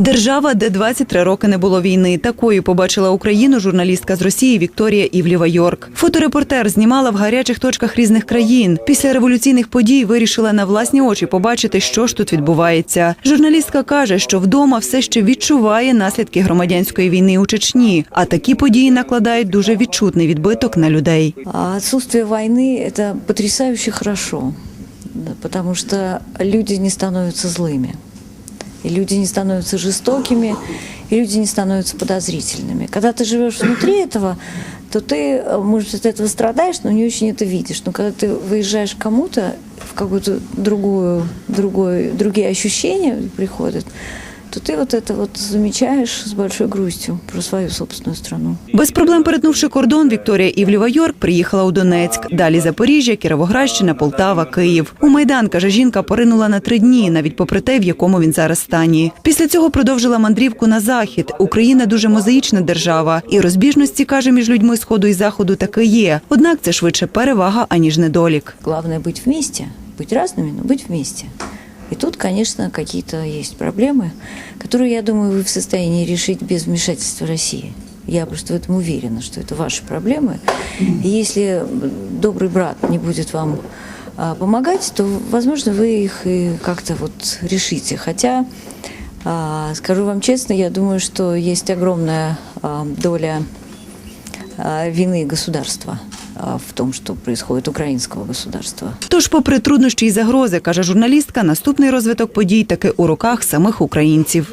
Держава, де 23 роки не було війни. Такою побачила Україну журналістка з Росії Вікторія Івлєва Йорк. Фоторепортер знімала в гарячих точках різних країн. Після революційних подій вирішила на власні очі побачити, що ж тут відбувається. Журналістка каже, що вдома все ще відчуває наслідки громадянської війни у Чечні, а такі події накладають дуже відчутний відбиток на людей. А отсутствие войны – это потрясающе хорошо, да, потому что люди не становятся злыми, и люди не становятся жестокими, и люди не становятся подозрительными. Когда ты живешь внутри этого, то ты, э, может, от этого страдаешь, но не очень это видишь. Но когда ты выезжаешь к кому-то, в какую-то другую, другую, другие ощущения приходят, то ты вот это вот замечаешь с большой грустью про свою собственную страну. Без проблем перетнувши кордон, Вікторія Івлєва Йорк приїхала у Донецьк. Далі Запоріжжя, Кіровоградщина, Полтава, Київ. У майдан каже, жінка поринула на три дні, навіть попри те, в якому він зараз стані. Після цього продовжила мандрівку на захід. Україна дуже мозаїчна держава, і розбіжності каже між людьми сходу і заходу таки є. Однак це швидше перевага аніж недолік. Главное быть вместе, быть разными, но быть вместе. И тут, конечно, какие-то есть проблемы, которые, я думаю, вы в состоянии решить без вмешательства России. Я просто в этом уверена, что это ваши проблемы. И если добрый брат не будет вам а, помогать, то, возможно, вы их и как-то вот решите. Хотя, а, скажу вам честно, я думаю, что есть огромная а, доля вины государства в том, что происходит украинского государства. Тож, попри труднощі і загрози, каже журналістка, наступний розвиток подій таки у руках самих українців.